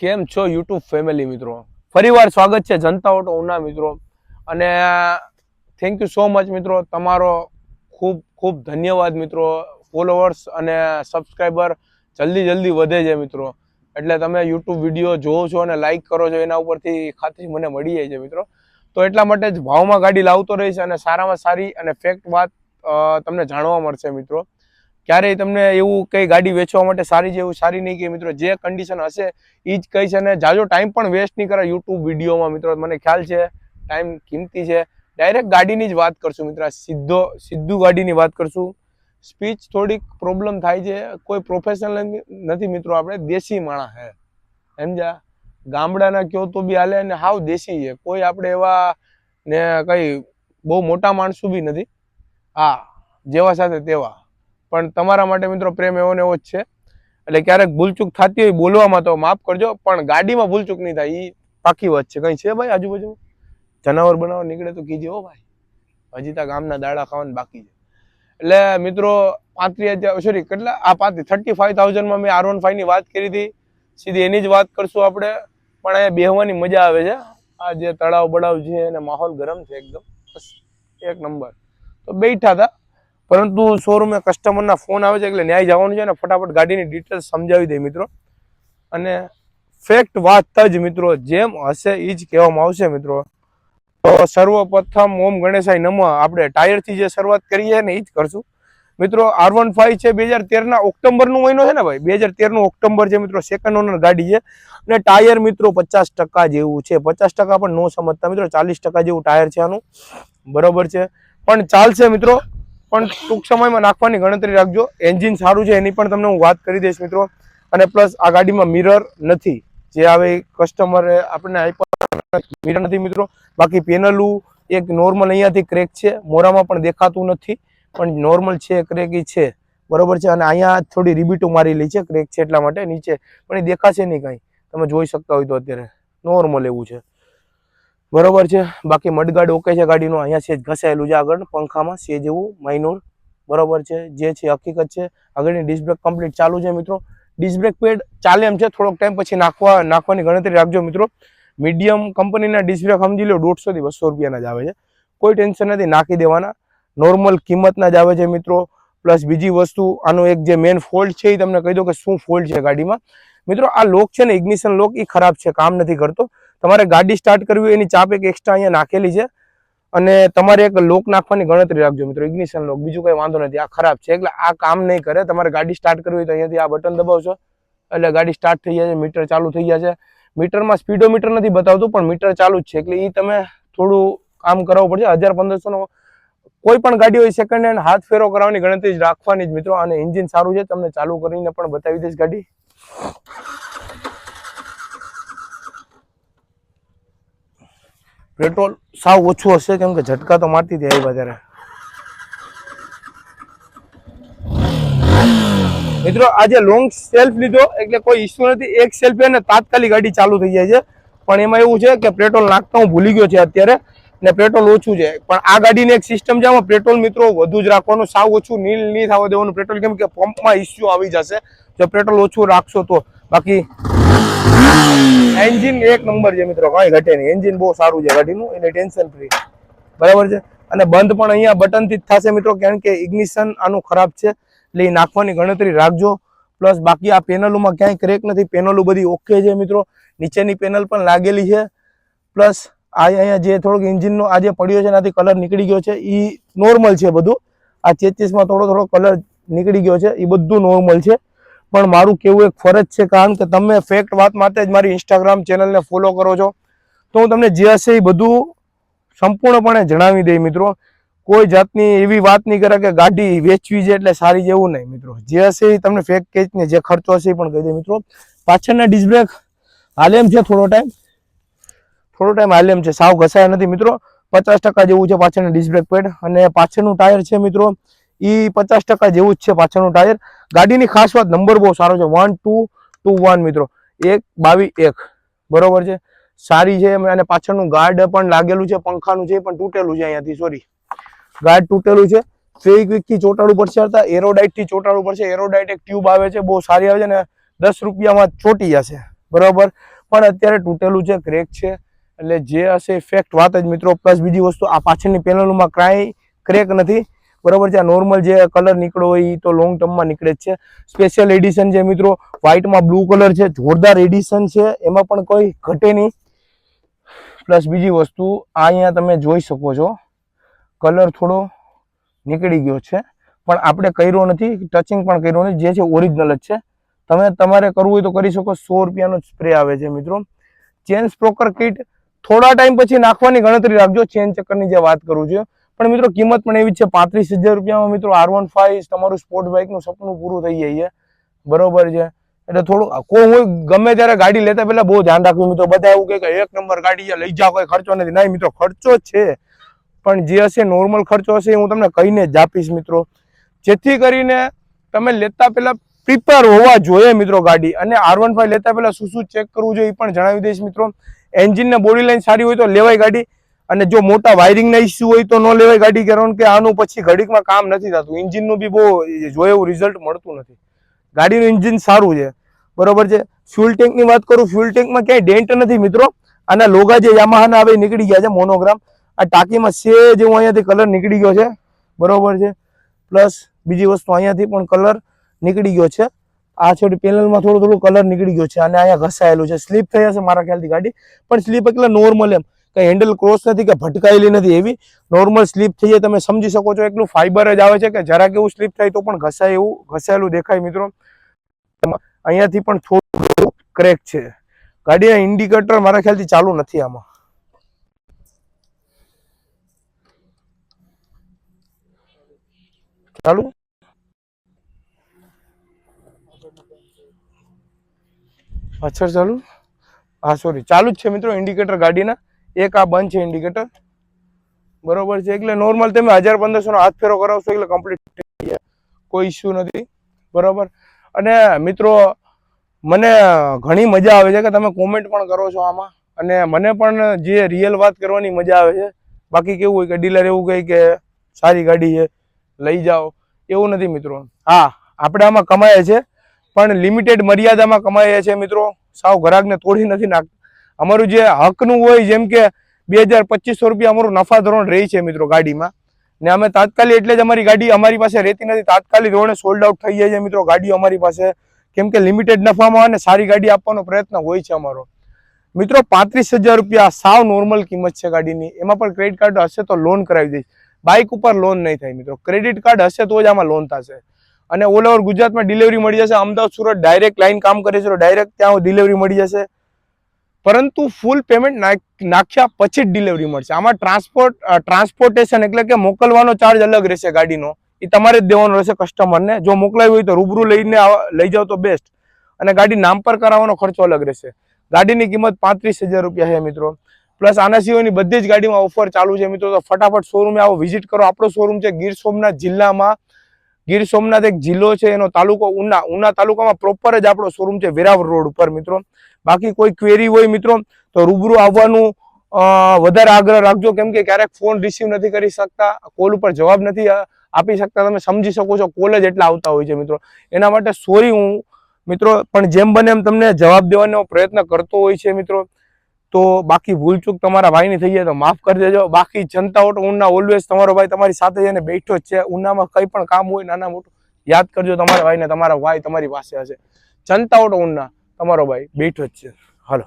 કેમ છો YouTube family મિત્રો? ફરીવાર સ્વાગત છે જનતા ઓટો ઉના મિત્રો. અને થેન્ક યુ સો મચ મિત્રો. તમારો ખૂબ ખૂબ ધન્યવાદ મિત્રો. ફોલોવર્સ અને સબસ્ક્રાઈબર જલ્દી જલ્દી વધે છે મિત્રો. એટલે તમે યુટ્યુબ વીડિયો જોવો છો અને લાઈક કરો છો, એના ઉપરથી ખાતરી મને મળી જાય છે મિત્રો. તો એટલા માટે જ ભાવમાં ગાડી લાવતો રહીશ અને સારામાં સારી અને ફેક્ટ વાત તમને જાણવા મળશે મિત્રો. ક્યારેય તમને એવું કઈ ગાડી વેચવા માટે સારી છે, એવું સારી નહીં કે મિત્રો જે કન્ડિશન હશે એ જ કહીશ અને જાજો ટાઈમ પણ વેસ્ટ નહીં કરે યુટ્યુબ વિડીયોમાં, મિત્રો. મને ખ્યાલ છે ટાઈમ કિંમતી છે. ડાયરેક્ટ ગાડીની જ વાત કરશું, મિત્રો. સીધો, સીધું ગાડીની વાત કરશું. સ્પીચ થોડીક પ્રોબ્લેમ થાય છે. કોઈ પ્રોફેશનલ નથી, મિત્રો. આપણે દેશી માણા હે. સમજ્યા? ગામડાના કયો તો બી હાલે અને હાવ દેશી છે. કોઈ આપણે એવા ને કંઈ બહુ મોટા માણસો બી નથી. હા, જેવા સાથે તેવા. પણ તમારા માટે મિત્રો પ્રેમ એવો ને એવો જ છે. એટલે ક્યારેક ભૂલચૂક થતી હોય બોલવામાં તો માફ કરજો, પણ ગાડીમાં ભૂલચૂક નહીં થાય એ પાકી વાત છે. કઈ છે ભાઈ આજુબાજુ જનાવર બનાવવા નીકળે તો કીજે હો ભાઈ, હજી તા ગામના દાડા ખાવાનું બાકી છે. એટલે મિત્રો, પાંત્રીસ હજાર સોરી કેટલા? આ પાંત્રીસ થર્ટી ફાઈવ થાઉઝન્ડમાં મેં આર વન ફાઈવની વાત કરી હતી. સીધી એની જ વાત કરશું આપણે. પણ અહીંયા બેહવાની મજા આવે છે. આ જે તળાવ, બળાવ છે અને માહોલ ગરમ છે એકદમ. બસ, એક નંબર. તો બેઠા હતા. પરંતુ શોરૂમે કસ્ટમરના ફોન આવે છે એટલે ન્યાય જવાનું છે ને ફટાફટ ગાડીની ડિટેલ્સ સમજાવી દે મિત્રો. અને ફેક્ટ વાત જ મિત્રો જેમ હશે એ જ કહેવામાં આવશે મિત્રો. તો સર્વપ્રથમ ઓમ ગણેશાય નમ. આપણે ટાયરથી જે શરૂઆત કરીએ ને એ જ કરશું. મિત્રો આર વન ફાઈવ છે બે હજાર તેરના ઓક્ટોબરનો મહિનો છે ને ભાઈ? બે હજાર તેરનું ઓક્ટોબર છે મિત્રો સેકન્ડ ઓનર ગાડી છે. અને ટાયર મિત્રો પચાસ ટકા જેવું છે. પચાસ ટકા પણ ન સમજતા મિત્રો, ચાલીસ ટકા જેવું ટાયર છે આનું. બરોબર છે. પણ ચાલશે મિત્રો. પણ ટૂંક સમયમાં નાખવાની ગણતરી રાખજો. એન્જિન સારું છે એની પણ તમને હું વાત કરી દઈશ મિત્રો. અને પ્લસ આ ગાડીમાં મિરર નથી. જે આવે કસ્ટમરે આપણને આપ્યા. મિરર નથી મિત્રો. બાકી પેનલું એક નોર્મલ અહીંયાથી ક્રેક છે. મોરામાં પણ દેખાતું નથી. પણ નોર્મલ છે ક્રેક છે. બરોબર છે? અને અહીંયા થોડી રીબીટો મારેલી છે. ક્રેક છે એટલા માટે નીચે. પણ એ દેખાશે નહીં કાંઈ. તમે જોઈ શકતા હોય તો અત્યારે. નોર્મલ એવું છે. બરોબર છે? બાકી મડગાડ ઓકે છે ગાડીનું, અહીંયા સેજ ઘસાયેલું છે આગળ, પંખામાં સેજ એવું માઇનોર બરોબર છે? જે છે, હકીકત છે. આગળની ડિસ્ક બ્રેક કમ્પ્લીટ ચાલુ છે મિત્રો. ડિસ્ક બ્રેક પેડ ચાલે એમ છે, થોડોક ટાઈમ પછી નાખવા, નાખવાની ગણતરી રાખજો મિત્રો. મીડિયમ કંપનીના ડિસ્ક બ્રેક સમજી લો, દોઢસો થી બસો રૂપિયાના જ આવે છે. કોઈ ટેન્શન નથી, નાખી દેવાના. નોર્મલ કિંમતના જ આવે છે મિત્રો. પ્લસ બીજી વસ્તુ, આનો એક જે મેઇન ફોલ્ટ છે એ તમને કહી દો કે શું ફોલ્ટ છે ગાડીમાં. મિત્રો, આ લોક છે ને ઇગ્નિશન લોક એ ખરાબ છે, કામ નથી કરતો. તમારે ગાડી સ્ટાર્ટ કરવી એની ચાપ એક એક્સ્ટ્રા અહીંયા નાખેલી છે. અને તમારે એક લોક નાખવાની ગણતરી રાખજો મિત્રો ઇગ્નિશન લોક બીજું કંઈ વાંધો નથી, આ ખરાબ છે. એટલે આ કામ નહીં કરે, તમારે ગાડી સ્ટાર્ટ કરવી તો અહીંયાથી આ બટન દબાવશો. એટલે ગાડી સ્ટાર્ટ થઈ જાય છે, મીટર ચાલુ થઈ જાય છે. મીટરમાં સ્પીડોમીટર નથી બતાવતું, પણ મીટર ચાલુ જ છે. એટલે એ તમે થોડું કામ કરાવવું પડશે. હજાર પંદરસોનો કોઈ પણ ગાડી હોય સેકન્ડ હેન્ડ હાથ ફેરો કરાવવાની ગણતરી જ રાખવાની જ મિત્રો. અને એન્જિન સારું છે, તમને ચાલુ કરીને પણ બતાવી દઈશ ગાડી. પેટ્રોલ સાવ ઓછું હશે, કેમ કે ઝટકા તો મારતી હતી આવ્યા મિત્રો, આજે લોંગ સેલ્ફ લીધો, એટલે કોઈ ઇસ્યુ નથી. એક સેલ્ફ અને તાત્કાલિક ગાડી ચાલુ થઈ જાય છે. પણ એમાં એવું છે કે પેટ્રોલ નાખતા હું ભૂલી ગયો છે અત્યારે, ને પેટ્રોલ ઓછું છે. પણ આ ગાડીની એક સિસ્ટમ છે, આમાં પેટ્રોલ મિત્રો વધુ જ રાખવાનું, સાવ ઓછું નીલ નહીં થવા દેવાનું. પેટ્રોલ કેમ કે પંપમાં ઇસ્યુ આવી જશે. જો પેટ્રોલ ઓછું રાખશો તો. બાકી એન્જિન એક નંબર છે મિત્રો, કઈ ઘટે નહીં. એન્જિન બહુ સારું છે, ગાડીનું એટલે ટેન્શન ફ્રી બરાબર છે? અને બંધ પણ અહીંયા બટનથી જ થશે મિત્રો કારણ કે ઇગ્નિશન આનું ખરાબ છે, એટલે એ નાખવાની ગણતરી રાખજો. પ્લસ બાકી આ પેનલોમાં ક્યાંય ક્રેક નથી, પેનલો બધી ઓકે છે મિત્રો. નીચેની પેનલ પણ લાગેલી છે. પ્લસ આ અહીંયા જે થોડોક એન્જિનનો આ જે પડ્યો છે એનાથી કલર નીકળી ગયો છે. એ નોર્મલ છે બધું. આ ચેચીસમાં થોડો થોડો કલર નીકળી ગયો છે. એ બધું નોર્મલ છે. પણ મારું કેવું એક ફરજ છે કારણ કે તમે ફેક્ટ વાત માટે જ મારી ઇન્સ્ટાગ્રામ ચેનલને ફોલો કરો છો. તો હું તમને જે હશે એ બધું સંપૂર્ણપણે જણાવી દઈ મિત્રો. કોઈ જાતની એવી વાત નહીં કરે કે ગાડી વેચવી છે એટલે સારી જેવું નહીં મિત્રો. જે હશે એ તમને ફેક કેચ ને જે ખર્ચો હશે એ પણ કહી દે મિત્રો. પાછળના ડિસ્બ્રેક હાલેમ છે થોડો ટાઈમ થોડો ટાઈમ હાલે છે. સાવ ઘસાયા નથી મિત્રો. પચાસ ટકા જેવું છે પાછળના ડિસ્બ્રેક પેડ અને પાછળનું ટાયર છે મિત્રો. એ પચાસ ટકા જેવું જ છે પાછળનું ટાયર. ગાડીની ખાસ વાત નંબર બહુ સારો છે. વન ટુ ટુ વન મિત્રો. એક બાવી એક. બરોબર છે? સારી છે અને પાછળનું ગાર્ડ પણ લાગેલું છે, પંખાનું છે પણ તૂટેલું છે અહીંયાથી. સોરી ગાર્ડ તૂટેલું છે. ફેવિક્વિકથી ચોટાડવું પડશે હતા એરોડાઇટથી ચોટાડવું પડશે. એરોડાઇટ એક ટ્યુબ આવે છે, બહુ સારી આવે છે ને દસ રૂપિયામાં ચોટી જશે. બરાબર? પણ અત્યારે તૂટેલું છે, ક્રેક છે. એટલે જે હશે ઇફેક્ટ વાત જ મિત્રો, પ્લસ બીજી વસ્તુ, આ પાછળની પેનલમાં કાંઈ ક્રેક નથી. બરાબર છે? આ નોર્મલ જે કલર નીકળો હોય એ તો લોંગ ટર્મમાં નીકળે જ છે. સ્પેશિયલ એડિશન છે મિત્રો વ્હાઇટમાં બ્લુ કલર છે, જોરદાર એડિશન છે. એમાં પણ કોઈ ઘટે નહીં. પ્લસ બીજી વસ્તુ, આ અહીંયા તમે જોઈ શકો છો. કલર થોડો નીકળી ગયો છે, પણ આપણે કર્યો નથી ટચિંગ પણ કર્યો નથી, જે છે ઓરિજિનલ જ છે. તમે તમારે કરવું હોય તો કરી શકો, સો રૂપિયાનો સ્પ્રે આવે છે મિત્રો. ચેન સ્પ્રોકર કિટ થોડા ટાઈમ પછી નાખવાની ગણતરી રાખજો. ચેન ચક્કરની જે વાત કરું છું પણ મિત્રો કિંમત પણ એવી છે, પાંત્રીસ હજાર રૂપિયામાં મિત્રો આર વન ફાઈવ તમારું સ્પોર્ટ બાઇકનું સપનું પૂરું થઈ જાય છે. બરોબર છે. એટલે થોડું, કોઈ હું ગમે ત્યારે ગાડી લેતા પહેલા બહુ ધ્યાન રાખવું મિત્રો. બધા એવું કે એક નંબર ગાડી છે, લઈ જાઓ, કોઈ ખર્ચો નથી. નહીં મિત્રો, ખર્ચો છે. પણ જે હશે નોર્મલ ખર્ચો હશે હું તમને કહીને જ આપીશ મિત્રો. જેથી કરીને તમે લેતા પહેલા પ્રિપેર હોવા જોઈએ મિત્રો ગાડી. અને આર વન ફાઈવ લેતા પહેલા શું શું ચેક કરવું જોઈએ એ પણ જણાવી દઈશ મિત્રો. એન્જિનને બોડી લાઈન સારી હોય તો લેવાય ગાડી. અને જો મોટા વાયરિંગના ઇસ્યુ હોય તો ન લેવાય ગાડી કારણ કે આનું પછી ઘડીકમાં કામ નથી થતું. એન્જિનનું બી બહુ જોઈએ એવું રિઝલ્ટ મળતું નથી. ગાડીનું એન્જિન સારું છે. બરોબર છે? ફ્યુલ ટેન્કની વાત કરું ફ્યુલ ટેન્કમાં ક્યાંય ડેન્ટ નથી મિત્રો. આના લોગા જે યામાહાના આવે નીકળી ગયા છે મોનોગ્રામ આ ટાંકીમાં સે જેવું અહીંયાથી કલર નીકળી ગયો છે. બરોબર છે? પ્લસ બીજી વસ્તુ અહીંયાથી પણ કલર નીકળી ગયો છે. આ છોડી પેનલમાં થોડું થોડું કલર નીકળી ગયો છે અને અહીંયા ઘસાયેલું છે. સ્લીપ થઈ હશે મારા ખ્યાલથી ગાડી. પણ સ્લીપ એટલે નોર્મલ એમ. કઈ હેન્ડલ ક્રોસ નથી કે ભટકાયેલી નથી એવી. નોર્મલ સ્લીપ થઈ જાય, તમે સમજી શકો છો એટલું ફાઈબર જ આવે છે કે જરાક એવું સ્લીપ થાય તો પણ ઘસાય એવું, ઘસાયેલું દેખાય મિત્રો. અહીંયાથી પણ થોડું ક્રેક છે. ગાડીના ઇન્ડિકેટર મારા ખ્યાલથી ચાલુ નથી આમાં. ચાલુ? પાછળ ચાલુ? હા સોરી ચાલુ જ છે મિત્રો ઇન્ડિકેટર ગાડીના. એક આ બંધ છે ઇન્ડિકેટર બરોબર છે? એટલે નોર્મલ તમે હજાર પંદરસો નો હાથ ફેરો કરાવશો એટલે કમ્પ્લીટ થઈ જાય. કોઈ ઇસ્યુ નથી. બરોબર? અને મિત્રો, મને ઘણી મજા આવે છે કે તમે કોમેન્ટ પણ કરો છો આમાં. અને મને પણ જે રિયલ વાત કરવાની મજા આવે છે. બાકી કેવું હોય કે ડીલર એવું કહે કે સારી ગાડી છે, લઈ જાઓ. એવું નથી મિત્રો. હા, આપણે આમાં કમાઈએ છે. પણ લિમિટેડ મર્યાદામાં કમાઈએ છીએ મિત્રો. સાવ ઘરાકને તોડી નથી નાખતા. અમારું જે હકનું હોય, જેમ કે બે હજાર પચીસો રૂપિયા અમારું નફા ધોરણ રહી છે મિત્રો ગાડીમાં. ને અમે તાત્કાલિક, એટલે જ અમારી ગાડી અમારી પાસે રહેતી નથી. તાત્કાલિક ધોરણે સોલ્ડ આઉટ થઈ જાય છે મિત્રો ગાડીઓ અમારી પાસે. કેમ કે લિમિટેડ નફામાં અને સારી ગાડી આપવાનો પ્રયત્ન હોય છે અમારો. મિત્રો પાંત્રીસ હજાર રૂપિયા સાવ નોર્મલ કિંમત છે ગાડીની. એમાં પણ ક્રેડિટ કાર્ડ હશે તો લોન કરાવી દઈશ. બાઇક ઉપર લોન નહીં થાય મિત્રો. ક્રેડિટ કાર્ડ હશે તો જ આમાં લોન થશે. અને ઓલ ઓવર ગુજરાતમાં ડિલિવરી મળી જશે. અમદાવાદ, સુરત ડાયરેક્ટ લાઈન કામ કરે છે તો ડાયરેક્ટ ત્યાં ડિલિવરી મળી જશે. પરંતુ ફૂલ પેમેન્ટ નાખ્યા પછી જ ડિલિવરી મળશે. આમાં ટ્રાન્સપોર્ટ ટ્રાન્સપોર્ટેશન એટલે કે મોકલવાનો ચાર્જ અલગ રહેશે ગાડીનો. એ તમારે જ દેવાનો રહેશે કસ્ટમરને જો મોકલાવી હોય તો રૂબરૂ લઈને લઈ જાઓ તો બેસ્ટ અને ગાડી નામ પર કરાવવાનો ખર્ચો અલગ રહેશે. ગાડીની કિંમત પાંત્રીસ હજાર રૂપિયા છે મિત્રો. પ્લસ આના સિવાયની બધી જ ગાડીમાં ઓફર ચાલુ છે મિત્રો. તો ફટાફટ શોરૂમે આવો વિઝિટ કરો. આપણો શોરૂમ છે ગીર સોમનાથ જિલ્લામાં ગીર સોમનાથ એક જિલ્લો છે, એનો તાલુકો ઉના ઉના તાલુકામાં પ્રોપર જ આપણો શોરૂમ છે, વેરાવળ રોડ ઉપર, મિત્રો. બાકી કોઈ ક્વેરી હોય, મિત્રો, તો રૂબરૂ આવવાનું વધારે આગ્રહ રાખજો. કેમ કે ક્યારેક ફોન રિસીવ નથી કરી શકતા કોલ ઉપર જવાબ નથી આપી શકતા. તમે સમજી શકો છો કોલ જ એટલા આવતા હોય છે, મિત્રો. એના માટે સોરી હું, મિત્રો, પણ જેમ બને એમ તમને જવાબ દેવાનો પ્રયત્ન કરતો હોય છે, મિત્રો. તો બાકી ભૂલચૂક તમારા ભાઈની થઈ જાય તો માફ કરી દેજો. બાકી જનતા ઓટો ઉના ઓલવેઝ તમારો ભાઈ તમારી સાથે જઈને બેઠો જ છે. ઉનામાં કંઈ પણ કામ હોય નાના મોટું, યાદ કરજો તમારા ભાઈને, તમારા ભાઈ તમારી પાસે હશે. જનતા ઓટો ઉના તમારો ભાઈ બેઠો જ છે. હાલો.